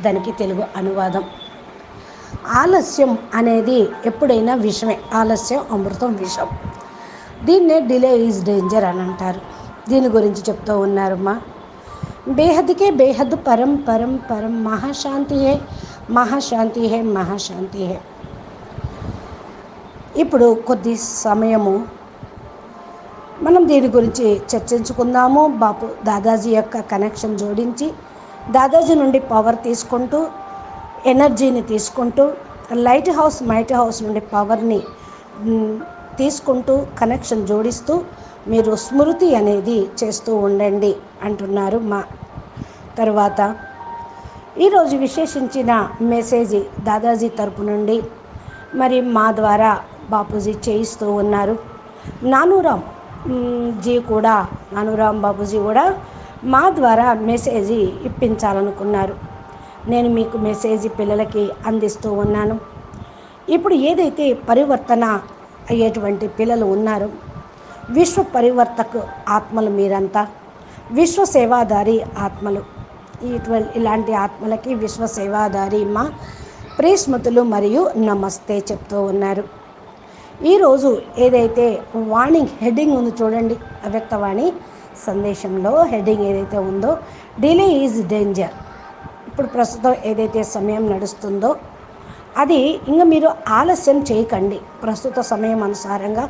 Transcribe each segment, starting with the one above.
దానికి తెలుగు అనువాదం. ఆలస్యం అనేది ఎప్పుడైనా విషమే. ఆలస్యం అమృతం విషం. దీన్నే డిలే ఈజ్ డేంజర్ అని అంటారు. దీని గురించి చెప్తూ ఉన్నారమ్మా. బేహద్కే బేహద్ పరం పరం పరం మహాశాంతి హే మహాశాంతి హే మహాశాంతి హే ఇప్పుడు కొద్ది సమయము. మనం దీని గురించి చర్చించుకుందాము. బాపు దాదాజీ యొక్క కనెక్షన్ జోడించి దాదాజీ నుండి పవర్ తీసుకుంటూ ఎనర్జీని తీసుకుంటూ లైట్ హౌస్ మైట్ హౌస్ నుండి పవర్ని తీసుకుంటూ కనెక్షన్ జోడిస్తూ మీరు స్మృతి అనేది చేస్తూ ఉండండి అంటున్నారు మా. తరువాత ఈరోజు విశేషించిన మెసేజ్ దాదాజీ తరపు నుండి మరి మా ద్వారా బాపూజీ చేయిస్తూ ఉన్నారు. నానూరాం జీ కూడా నానూరాం బాపూజీ కూడా మా ద్వారా మెసేజ్ ఇప్పించాలనుకున్నారు. నేను మీకు మెసేజ్ పిల్లలకి అందిస్తూ ఉన్నాను. ఇప్పుడు ఏదైతే పరివర్తన అయ్యేటువంటి పిల్లలు ఉన్నారో విశ్వ పరివర్తకు ఆత్మలు మీరంతా విశ్వ సేవాదారి ఆత్మలు. ఇటువంటి ఇలాంటి ఆత్మలకి విశ్వ సేవాదారి మా ప్రేస్మతులు మరియు నమస్తే చెప్తూ ఉన్నారు. ఈరోజు ఏదైతే వార్నింగ్ హెడ్డింగ్ ఉంది చూడండి అవ్యక్తవాణి సందేశంలో హెడ్డింగ్ ఏదైతే ఉందో డిలే ఈజ్ డేంజర్. ఇప్పుడు ప్రస్తుతం ఏదైతే సమయం నడుస్తుందో అది ఇంకా మీరు ఆలస్యం చేయకండి. ప్రస్తుత సమయం అనుసారంగా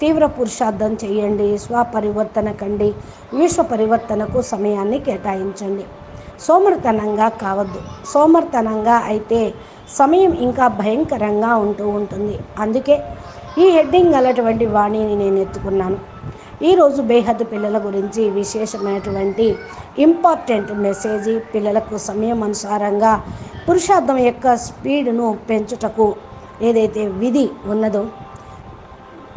తీవ్ర పురుషార్థం చేయండి స్వపరివర్తన కండి విశ్వ పరివర్తనకు సమయాన్ని కేటాయించండి. సోమర్తనంగా కావద్దు. సోమర్తనంగా అయితే సమయం ఇంకా భయంకరంగా ఉంటూ ఉంటుంది. అందుకే ఈ హెడ్డింగ్ గలటువంటి వాణిని నేను ఎత్తుకున్నాను. ఈరోజు బేహద్ పిల్లల గురించి విశేషమైనటువంటి ఇంపార్టెంట్ మెసేజ్ పిల్లలకు సమయం అనుసారంగా పురుషార్థం యొక్క స్పీడ్ను పెంచుటకు ఏదైతే విధి ఉన్నదో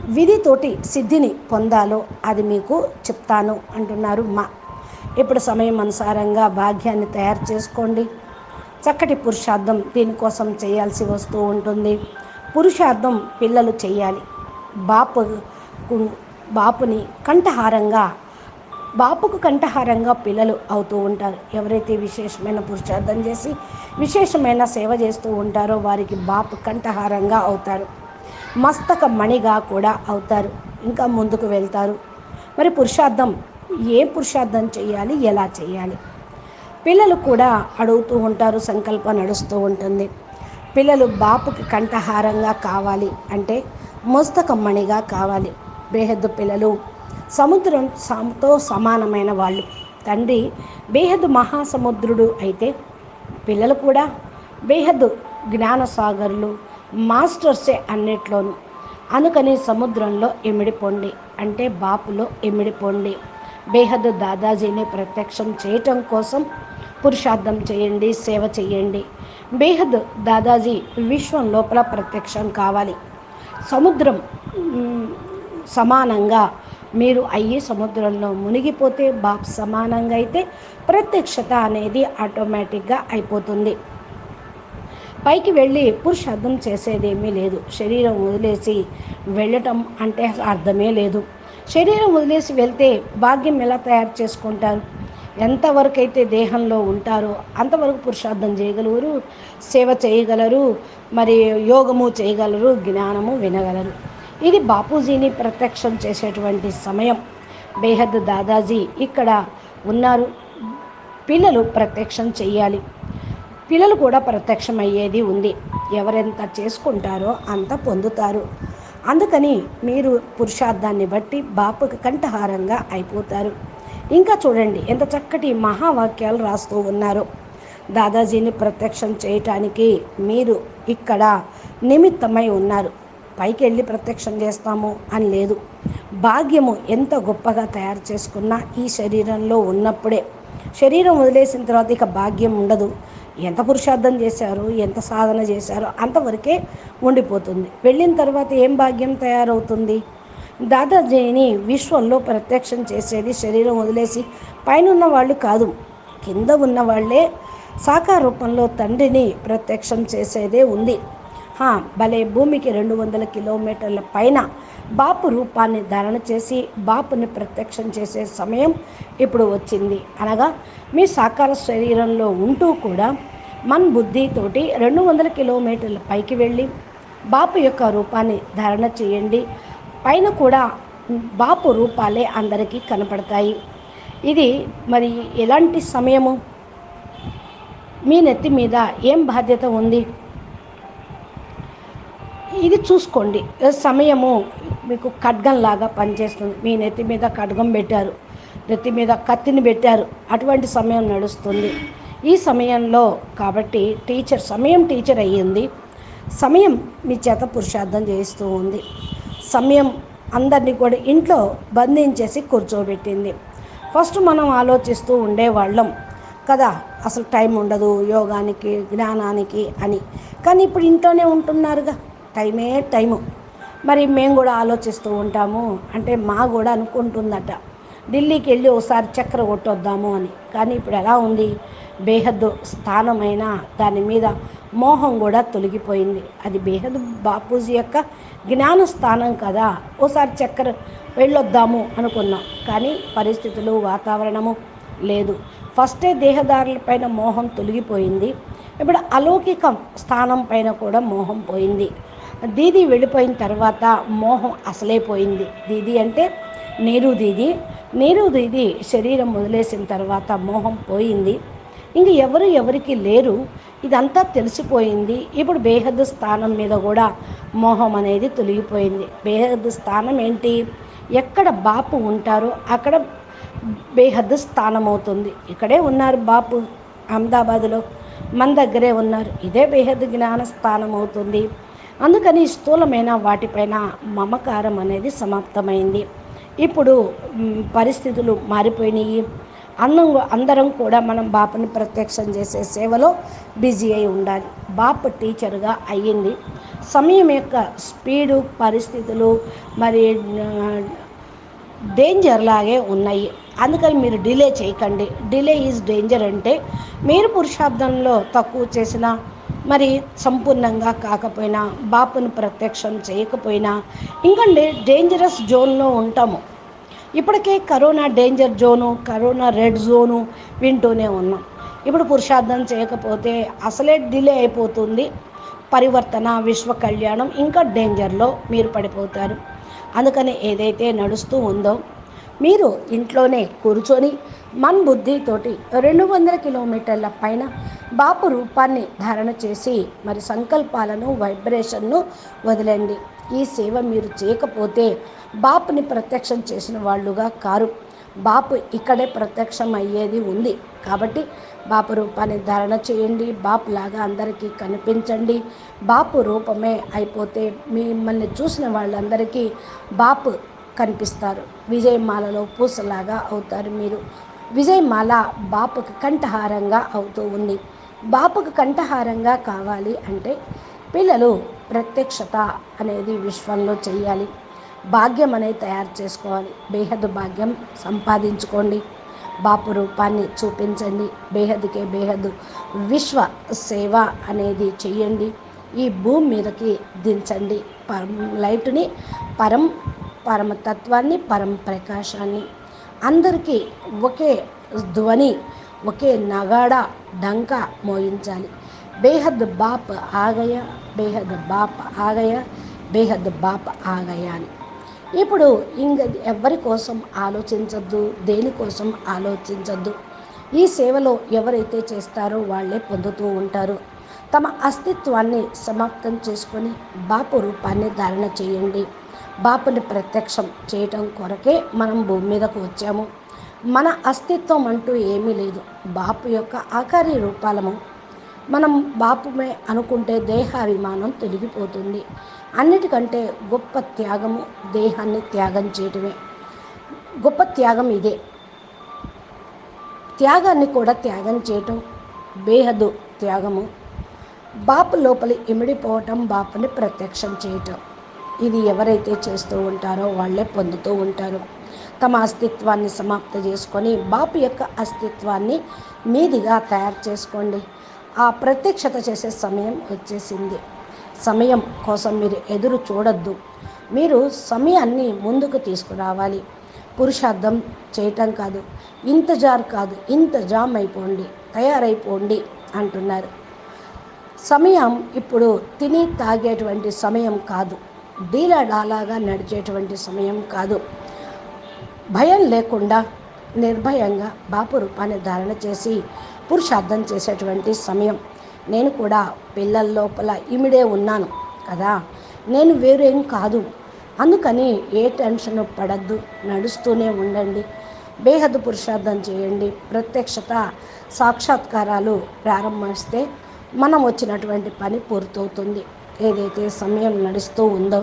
విధితోటి సిద్ధిని పొందాలో అది మీకు చెప్తాను అంటున్నారు మా. ఇప్పుడు సమయం అనుసారంగా భాగ్యాన్ని తయారు చేసుకోండి. చక్కటి పురుషార్థం దీనికోసం చేయాల్సి వస్తూ ఉంటుంది. పురుషార్థం పిల్లలు చేయాలి. బాపు బాపుని కంఠహారంగా బాపుకు కంఠహారంగా పిల్లలు అవుతూ ఉంటారు. ఎవరైతే విశేషమైన పురుషార్థం చేసి విశేషమైన సేవ చేస్తూ ఉంటారో వారికి బాపు కంఠహారంగా అవుతారు. మస్తక మణిగా కూడా అవుతారు. ఇంకా ముందుకు వెళ్తారు. మరి పురుషార్థం ఏ పురుషార్థం చేయాలి ఎలా చేయాలి? పిల్లలు కూడా అడుగుతూ ఉంటారు సంకల్పం నడుస్తూ ఉంటుంది. పిల్లలు బాపుకి కంఠహారంగా కావాలి అంటే మస్తకమ్మణిగా కావాలి. బేహద్దు పిల్లలు. సముద్రం సమతో సమానమైన వాళ్ళు. తండ్రి బేహద్దు మహాసముద్రుడు అయితే పిల్లలు కూడా బేహద్దు జ్ఞానసాగర్లు మాస్టర్సే అన్నిట్లోనూ. అనుకని సముద్రంలో ఎమిడిపోండి అంటే బాపులో ఎమిడిపోండి బేహద్దు దాదాజీని ప్రత్యక్షం చేయటం కోసం పురుషార్థం చేయండి సేవ చేయండి. బేహద్ దాదాజీ విశ్వం లోపల ప్రత్యక్షం కావాలి. సముద్రం సమానంగా మీరు అయ్యి సముద్రంలో మునిగిపోతే బాప్ సమానంగా అయితే ప్రత్యక్షత అనేది ఆటోమేటిక్గా అయిపోతుంది. పైకి వెళ్ళి పురుషార్థం చేసేదేమీ లేదు. శరీరం వదిలేసి వెళ్ళటం అంటే అర్థమే లేదు. శరీరం వదిలేసి వెళ్తే భాగ్యం ఎలా తయారు చేసుకుంటారు? ఎంతవరకు అయితే దేహంలో ఉంటారో అంతవరకు పురుషార్థం చేయగలరు సేవ చేయగలరు మరి యోగము చేయగలరు జ్ఞానము వినగలరు. ఇది బాపూజీని ప్రత్యక్షం చేసేటువంటి సమయం. బేహద్ దాదాజీ ఇక్కడ ఉన్నారు. పిల్లలు ప్రత్యక్షం చేయాలి పిల్లలు కూడా ప్రత్యక్షం అయ్యేది ఉంది. ఎవరెంత చేసుకుంటారో అంత పొందుతారు. అందుకని మీరు పురుషార్థాన్ని బట్టి బాపుకి కంఠహారంగా అయిపోతారు. ఇంకా చూడండి ఎంత చక్కటి మహావాక్యాలు రాస్తూ ఉన్నారు. దాదాజీని ప్రత్యక్షం చేయటానికి మీరు ఇక్కడ నిమిత్తమై ఉన్నారు. పైకి వెళ్ళి ప్రత్యక్షం చేస్తాము అని లేదు. భాగ్యము ఎంత గొప్పగా తయారు చేసుకున్నా ఈ శరీరంలో ఉన్నప్పుడే. శరీరం వదిలేసిన తర్వాత ఇక భాగ్యం ఉండదు. ఎంత పురుషార్థం చేశారు ఎంత సాధన చేశారో అంతవరకే ఉండిపోతుంది. వెళ్ళిన తర్వాత ఏం భాగ్యం తయారవుతుంది? దాదాజీని విశ్వంలో ప్రత్యక్షం చేసేది శరీరం వదిలేసి పైన ఉన్న వాళ్ళు కాదు. కింద ఉన్న వాళ్ళే సాకార రూపంలో తండ్రిని ప్రత్యక్షం చేసేదే ఉంది. భలే భూమికి రెండు వందల కిలోమీటర్ల పైన బాపు రూపాన్ని ధారణ చేసి బాపుని ప్రత్యక్షం చేసే సమయం ఇప్పుడు వచ్చింది. అనగా మీ సాకార శరీరంలో ఉంటూ కూడా మన్ బుద్ధితోటి రెండు వందల కిలోమీటర్ల పైకి వెళ్ళి బాపు యొక్క రూపాన్ని ధారణ చేయండి. పైన కూడా బాపు రూపాలే అందరికీ కనపడతాయి. ఇది మరి ఎలాంటి సమయము? మీ నెత్తి మీద ఏం బాధ్యత ఉంది? ఇది చూసుకోండి. సమయము మీకు ఖడ్గంలాగా పనిచేస్తుంది. మీ నెత్తి మీద ఖడ్గం పెట్టారు. నెత్తి మీద కత్తిని పెట్టారు. అటువంటి సమయం నడుస్తుంది. ఈ సమయంలో కాబట్టి టీచర్ సమయం టీచర్ అయ్యింది. సమయం మీ చేత పురుషార్థం చేస్తూ ఉంది. సమయం అందరినీ కూడా ఇంట్లో బంధించేసి కూర్చోబెట్టింది. ఫస్ట్ మనం ఆలోచిస్తూ ఉండేవాళ్ళం. కదా అసలు టైం ఉండదు యోగానికి జ్ఞానానికి అని. కానీ ఇప్పుడు ఇంట్లోనే ఉంటున్నారుగా. టైమే టైము. మరి మేము కూడా ఆలోచిస్తూ ఉంటాము. అంటే మా కూడా అనుకుంటుందట. ఢిల్లీకి వెళ్ళి ఒకసారి చక్కెర కొట్టొద్దాము అని. కానీ ఇప్పుడు ఎలా ఉంది? బేహద్దు స్థానమైన దాని మీద మోహం కూడా తొలగిపోయింది. అది బేహద్ బాపూజీ యొక్క జ్ఞాన స్థానం కదా. ఓసారి చక్కెర వెళ్ళొద్దాము అనుకున్నాం. కానీ పరిస్థితులు వాతావరణము లేదు. ఫస్టే దేహదారులపైన మోహం తొలగిపోయింది. ఇప్పుడు అలౌకికం స్థానం పైన కూడా మోహం పోయింది. దీది వెళ్ళిపోయిన తర్వాత మోహం అసలే పోయింది. దీది అంటే నీరు దీది. నీరు దీది శరీరం వదిలేసిన తర్వాత మోహం పోయింది. ఇంక ఎవరు ఎవరికి లేరు. ఇదంతా తెలిసిపోయింది. ఇప్పుడు బేహద్దు స్థానం మీద కూడా మోహం అనేది తొలగిపోయింది. బేహద్దు స్థానం ఏంటి? ఎక్కడ బాపు ఉంటారో అక్కడ బేహద్దు స్థానం అవుతుంది. ఇక్కడే ఉన్నారు బాపు అహ్మదాబాద్లో. మన దగ్గరే ఉన్నారు. ఇదే బేహద్ జ్ఞాన స్థానం అవుతుంది. అందుకని స్థూలమైన వాటిపైన మమకారం అనేది సమాప్తమైంది. ఇప్పుడు పరిస్థితులు మారిపోయినాయి. అన్నం అందరం కూడా మనం బాపుని ప్రత్యక్షం చేసే సేవలో బిజీ అయి ఉండాలి. బాపు టీచర్గా అయ్యింది. సమయం యొక్క స్పీడు పరిస్థితులు మరి డేంజర్ లాగే ఉన్నాయి. అందుకని మీరు డిలే చేయకండి. డిలే ఈజ్ డేంజర్ అంటే మీరు పురుషార్థంలో తక్కువ చేసినా మరి సంపూర్ణంగా కాకపోయినా బాపును ప్రత్యక్షం చేయకపోయినా ఇంకా డేంజరస్ జోన్లో ఉంటాము. ఇప్పటికే corona danger zone corona red zone వింటూనే ఉన్నాం. ఇప్పుడు పురుషార్థం చేయకపోతే అసలే డిలే అయిపోతుంది. పరివర్తన విశ్వ కళ్యాణం ఇంకా డేంజర్లో మీరు పడిపోతారు. అందుకని ఏదైతే నడుస్తూ ఉందో మీరు ఇంట్లోనే కూర్చొని మన్ బుద్ధితోటి రెండు వందల కిలోమీటర్ల పైన బాపు రూపాన్ని ధారణ చేసి మరి సంకల్పాలను వైబ్రేషన్ను వదిలండి ఈ సేవ మీరు చేయకపోతే బాపుని ప్రత్యక్షం చేసిన వాళ్ళుగా కారు. బాపు ఇక్కడే ప్రత్యక్షం అయ్యేది ఉంది. కాబట్టి బాపు రూపాన్ని ధారణ చేయండి. బాపు లాగా అందరికీ కనిపించండి. బాపు రూపమే అయిపోతే మిమ్మల్ని చూసిన వాళ్ళందరికీ బాపు కనిపిస్తారు. విజయమాలలో పూసలాగా అవుతారు మీరు. విజయమాల బాపకు కంఠహారంగా అవుతూ ఉంది. బాపకు కంఠహారంగా కావాలి అంటే పిల్లలు ప్రత్యక్షత అనేది విశ్వంలో చేయాలి భాగ్యం అనేది తయారు చేసుకోవాలి. బేహద్ భాగ్యం సంపాదించుకోండి. బాపు రూపాన్ని చూపించండి. బేహదుకే బేహద్ విశ్వ సేవ అనేది చేయండి ఈ భూమి మీదకి దించండి. పరం లైట్ని పరం పరమతత్వాన్ని పరమ ప్రకాశాన్ని. అందరికీ ఒకే ధ్వని ఒకే నగాడ డంక మోయించాలి. బేహద్ బాప్ ఆగయ బేహద్ బాప్ ఆగయ బేహద్ బాప్ ఆగయ అని. ఇప్పుడు ఇంక ఎవరి కోసం ఆలోచించద్దు దేనికోసం ఆలోచించద్దు? ఈ సేవలో ఎవరైతే చేస్తారో వాళ్ళే పొందుతూ ఉంటారు. తమ అస్తిత్వాన్ని సమాప్తం చేసుకొని బాపు రూపాన్ని ధారణ చేయండి. బాపుని ప్రత్యక్షం చేయటం కొరకే మనం భూమి మీదకు వచ్చాము. మన అస్తిత్వం అంటూ ఏమీ లేదు. బాపు యొక్క ఆకారి రూపాలము. మనం బాపుమే అనుకుంటే దేహాభిమానం తొలగిపోతుంది. అన్నిటికంటే గొప్ప త్యాగము దేహాన్ని త్యాగం చేయటమే. గొప్ప త్యాగం ఇదే. త్యాగాన్ని కూడా త్యాగం చేయటం బేహదు త్యాగము. బాపు లోపలి ఇమిడిపోవటం బాపుని ప్రత్యక్షం చేయటం. ఇది ఎవరైతే చేస్తూ ఉంటారో వాళ్ళే పొందుతూ ఉంటారు. తమ అస్తిత్వాన్ని సమాప్త చేసుకొని బాపు యొక్క అస్తిత్వాన్ని మీదిగా తయారు చేసుకోండి. ఆ ప్రత్యక్షత చేసే సమయం వచ్చేసింది. సమయం కోసం మీరు ఎదురు చూడొద్దు. మీరు సమయాన్ని ముందుకు తీసుకురావాలి. పురుషార్థం చేయటం కాదు. ఇంతజార్ కాదు. ఇంత జామ్ అయిపోండి. తయారైపోండి అంటున్నారు. సమయం ఇప్పుడు తిని తాగేటువంటి సమయం కాదు. డీలడాలాగా నడిచేటువంటి సమయం కాదు. భయం లేకుండా నిర్భయంగా బాపు రూపాన్ని ధారణ చేసి పురుషార్థం చేసేటువంటి సమయం. నేను కూడా పిల్లల లోపల ఇమిడే ఉన్నాను కదా. నేను వేరేం కాదు. అందుకని ఏ టెన్షన్ పడద్దు. నడుస్తూనే ఉండండి. బేహద్దు పురుషార్థం చేయండి. ప్రత్యక్షత సాక్షాత్కారాలు ప్రారంభిస్తే మనం వచ్చినటువంటి పని పూర్తవుతుంది. ఏదైతే సమయం నడుస్తూ ఉందో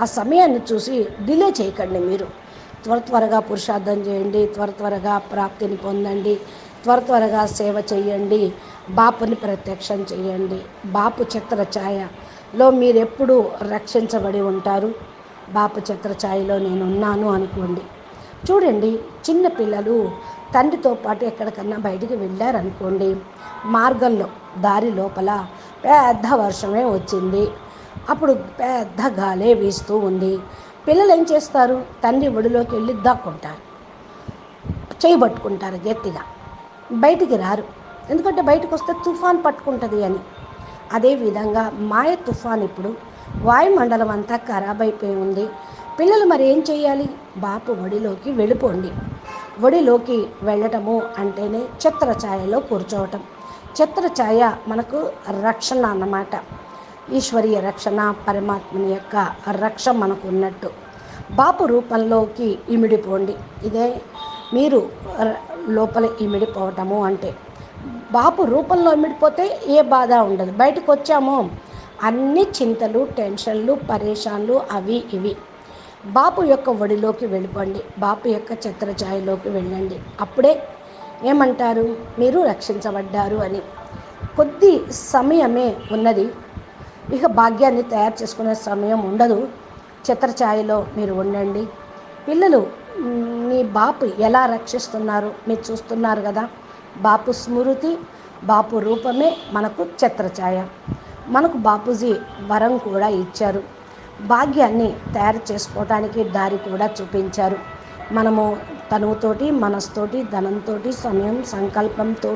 ఆ సమయాన్ని చూసి డిలే చేయకండి మీరు. త్వర త్వరగా పురుషార్థం చేయండి త్వర త్వరగా ప్రాప్తిని పొందండి త్వర త్వరగా సేవ చేయండి బాపుని ప్రత్యక్షం చేయండి. బాపు చిత్ర ఛాయలో మీరెప్పుడు రక్షించబడి ఉంటారు. బాపు చిత్ర ఛాయలో నేను ఉన్నాను అనుకోండి. చూడండి చిన్న పిల్లలు తండ్రితో పాటు ఎక్కడికన్నా బయటికి వెళ్ళారనుకోండి మార్గంలో దారి లోపల పెద్ద వర్షమే వచ్చింది. అప్పుడు పెద్ద గాలే వీస్తూ ఉంది. పిల్లలు ఏం చేస్తారు? తండ్రి ఒడిలోకి వెళ్ళి దాక్కుంటారు. చేయి పట్టుకుంటారు గట్టిగా. బయటికి రారు. ఎందుకంటే బయటకు వస్తే తుఫాన్ పట్టుకుంటుంది అని. అదేవిధంగా మాయ తుఫాన్ ఇప్పుడు వాయుమండలం అంతా ఖరాబ్ అయిపోయి ఉంది. పిల్లలు మరి ఏం చేయాలి? బాపు ఒడిలోకి వెళ్ళిపోండి. ఒడిలోకి వెళ్ళటము అంటేనే ఛత్రఛాయలో కూర్చోవటం. ఛత్రఛాయ మనకు రక్షణ అన్నమాట. ఈశ్వరీయ రక్షణ పరమాత్మని యొక్క రక్ష మనకు ఉన్నట్టు బాపు రూపంలోకి ఇమిడిపోండి. ఇదే మీరు లోపల ఇమిడిపోవటము అంటే. బాపు రూపంలో ఇమిడిపోతే ఏ బాధ ఉండదు. బయటకు వచ్చామో అన్ని చింతలు టెన్షన్లు పరేషాన్లు అవి ఇవి. బాపు యొక్క ఒడిలోకి వెళ్ళిపోండి బాపు యొక్క ఛత్రఛాయలోకి వెళ్ళండి. అప్పుడే ఏమంటారు? మీరు రక్షించబడ్డారు అని. కొద్ది సమయమే ఉన్నది. ఇక భాగ్యాన్ని తయారు చేసుకునే సమయం ఉండదు. ఛత్రఛాయలో మీరు ఉండండి. పిల్లలు మీ బాపు ఎలా రక్షిస్తున్నారు? మీరు చూస్తున్నారు కదా బాపు స్మృతి బాపు రూపమే మనకు ఛత్రఛాయ మనకు బాపూజీ వరం కూడా ఇచ్చారు. భాగ్యాన్ని తయారు చేసుకోవటానికి దారి కూడా చూపించారు. మనము తనువుతోటి మనస్తోటి ధనంతో సమయం సంకల్పంతో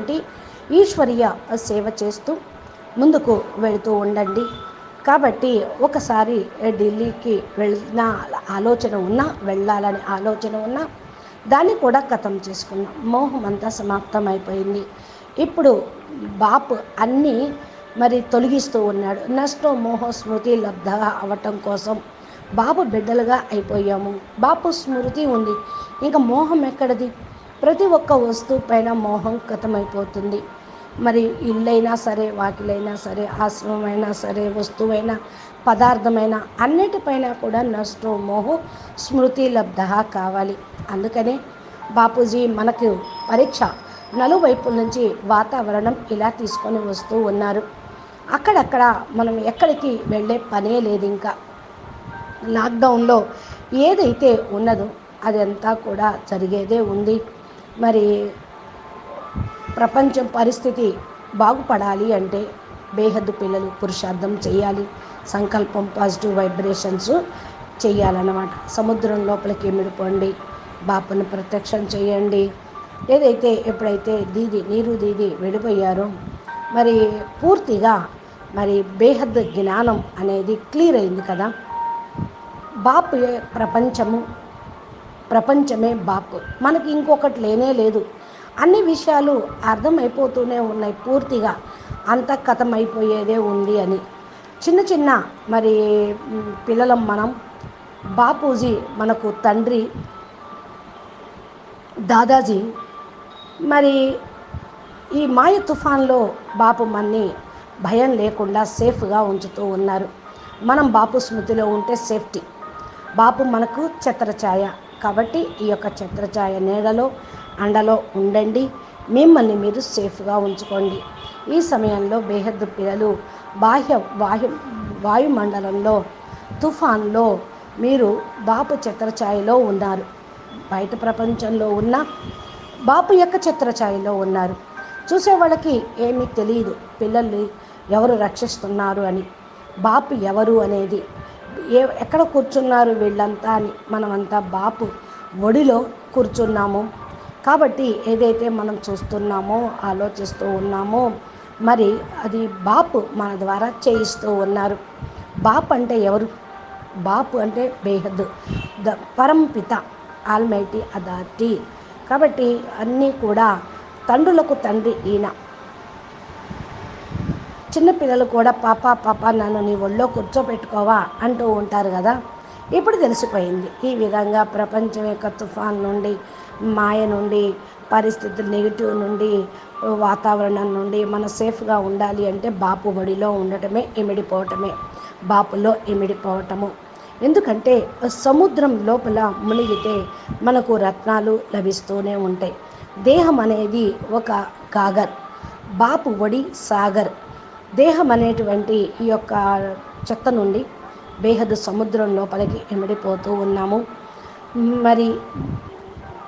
ఈశ్వరీయ సేవ చేస్తూ ముందుకు వెళుతూ ఉండండి. కాబట్టి ఒకసారి ఢిల్లీకి వెళ్ళిన ఆలోచన ఉన్నా వెళ్ళాలని ఆలోచన ఉన్నా దాన్ని కూడా కథం చేసుకున్నాం. మోహం అంతా సమాప్తం అయిపోయింది ఇప్పుడు బాపు అన్నీ మరి తొలగిస్తూ ఉన్నాడు. నష్టో మోహ స్మృతి లబ్ధ అవటం కోసం బాబు బిడ్డలుగా అయిపోయాము. బాపు స్మృతి ఉంది. ఇంకా మోహం ఎక్కడిది? ప్రతి ఒక్క వస్తువు పైన మోహం కథమైపోతుంది. మరి ఇల్లైనా సరే వాకిలైనా సరే ఆశ్రమమైనా సరే వస్తువైనా పదార్థమైన అన్నిటిపైన కూడా నష్టో మోహం స్మృతి లబ్ధ కావాలి. అందుకనే బాపూజీ మనకు పరీక్ష నలువైపుల నుంచి వాతావరణం ఇలా తీసుకొని వస్తూ ఉన్నారు. అక్కడక్కడ మనం ఎక్కడికి వెళ్ళే పనే లేదు ఇంకా. లాక్డౌన్లో ఏదైతే ఉన్నదో అదంతా కూడా జరిగేదే ఉంది. మరి ప్రపంచం పరిస్థితి బాగుపడాలి అంటే బేహద్దు పిల్లలు పురుషార్థం చేయాలి సంకల్పం పాజిటివ్ వైబ్రేషన్స్ చేయాలన్నమాట. సముద్రం లోపలికి మిడిపోండి బాపను ప్రత్యక్షం చేయండి. ఏదైతే ఎప్పుడైతే దీది నీరు దీది విడిపోయారో మరి పూర్తిగా మరి బేహద్ జ్ఞానం అనేది క్లియర్ అయింది కదా. బాపు ప్రపంచము? ప్రపంచమే బాపు. మనకి ఇంకొకటి లేనే లేదు. అన్ని విషయాలు అర్థమైపోతూనే ఉన్నాయి పూర్తిగా. అంత కథమైపోయేదే ఉంది అని. చిన్న చిన్న మరి పిల్లలం మనం. బాపూజీ మనకు తండ్రి. దాదాజీ. మరి ఈ మాయ తుఫాన్లో బాపు మన్ని భయం లేకుండా సేఫ్గా ఉంచుతూ ఉన్నారు. మనం బాపు స్మృతిలో ఉంటే సేఫ్టీ. బాపు మనకు ఛత్రఛాయ. కాబట్టి ఈ యొక్క ఛత్రఛాయ నీడలో అండలో ఉండండి. మిమ్మల్ని మీరు సేఫ్గా ఉంచుకోండి. ఈ సమయంలో బేహద్దు పిల్లలు బాహ్య వాయు వాయుమండలంలో తుఫాన్లో మీరు బాపు ఛత్రఛాయలో ఉన్నారు. బయట ప్రపంచంలో ఉన్న బాపు యొక్క ఛత్రఛాయలో ఉన్నారు. చూసే వాళ్ళకి ఏమీ తెలియదు. పిల్లల్ని ఎవరు రక్షిస్తున్నారు అని. బాపు ఎవరు అనేది ఏ ఎక్కడ కూర్చున్నారు వీళ్ళంతా అని మనమంతా బాపు ఒడిలో కూర్చున్నాము. కాబట్టి ఏదైతే మనం చూస్తున్నామో ఆలోచిస్తూ ఉన్నామో మరి అది బాపు మన ద్వారా చేయిస్తూ ఉన్నారు. బాపు అంటే ఎవరు? బాపు అంటే బేహద్ ద పరంపిత ఆల్మైటీ అథారిటీ. కాబట్టి అన్నీ కూడా తండ్రులకు తండ్రి ఈయన. చిన్నపిల్లలు కూడా పాప పాప నన్ను నీ ఒళ్ళో కూర్చోపెట్టుకోవా అంటూ ఉంటారు కదా. ఇప్పుడు తెలిసిపోయింది. ఈ విధంగా ప్రపంచం యొక్క తుఫాన్ నుండి మాయ నుండి పరిస్థితులు నెగిటివ్ నుండి వాతావరణం నుండి మనం సేఫ్గా ఉండాలి అంటే బాపు బడిలో ఉండటమే ఇమిడిపోవటమే. బాపులో ఇమిడిపోవటము. ఎందుకంటే సముద్రం లోపల మునిగితే మనకు రత్నాలు లభిస్తూనే ఉంటాయి. దేహం అనేది ఒక కాగర్ బాపు ఒడి సాగర్. దేహం అనేటువంటి ఈ యొక్క చెత్త నుండి బేహద్ సముద్రం లోపలికి ఎమిడిపోతూ ఉన్నాము. మరి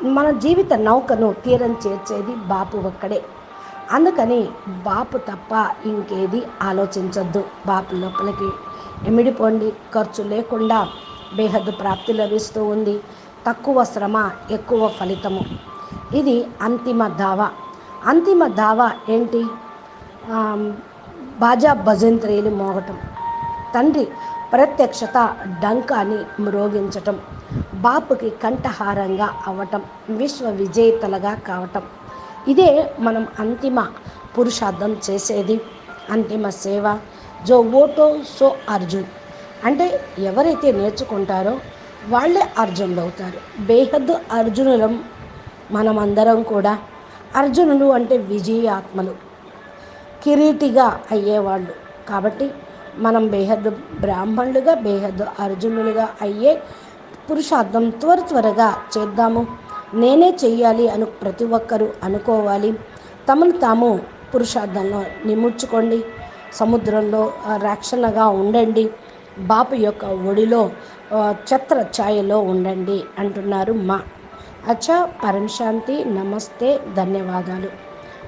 మన జీవిత నౌకను తీరం చేర్చేది బాపు ఒక్కడే. అందుకని బాపు తప్ప ఇంకేది ఆలోచించద్దు. బాపు లోపలికి ఎమిడిపోండి. ఖర్చు లేకుండా బేహద్దు ప్రాప్తి లభిస్తూ ఉంది. తక్కువ శ్రమ ఎక్కువ ఫలితము. ఇది అంతిమ దావా. అంతిమ దావా ఏంటి? బాజా భజంత్రీని మోగటం. తండ్రి ప్రత్యక్షత డంకాని మ్రోగించటం. బాపుకి కంఠహారంగా అవటం విశ్వ విజేతలుగా కావటం. ఇదే మనం అంతిమ పురుషార్థం చేసేది. అంతిమ సేవ. జో ఓటో సో అర్జున్. అంటే ఎవరైతే నేర్చుకుంటారో వాళ్ళే అర్జునులు అవుతారు బేహద్దు అర్జునులం మనమందరం కూడా. అర్జునులు అంటే విజయాత్మలు. కిరీటిగా అయ్యేవాళ్ళు. కాబట్టి మనం బేహద్దు బ్రాహ్మణులుగా బేహద్దు అర్జునులుగా అయ్యే పురుషార్థం త్వర త్వరగా చేద్దాము. నేనే చెయ్యాలి అను ప్రతి ఒక్కరూ అనుకోవాలి. తమను తాము పురుషార్థంలో నిముడ్చుకోండి సముద్రంలో రక్షణగా ఉండండి. బాపు యొక్క ఒడిలో ఛత్ర ఛాయలో ఉండండి అంటున్నారు మా. అచ్చా పరమశాంతి నమస్తే ధన్యవాదాలు.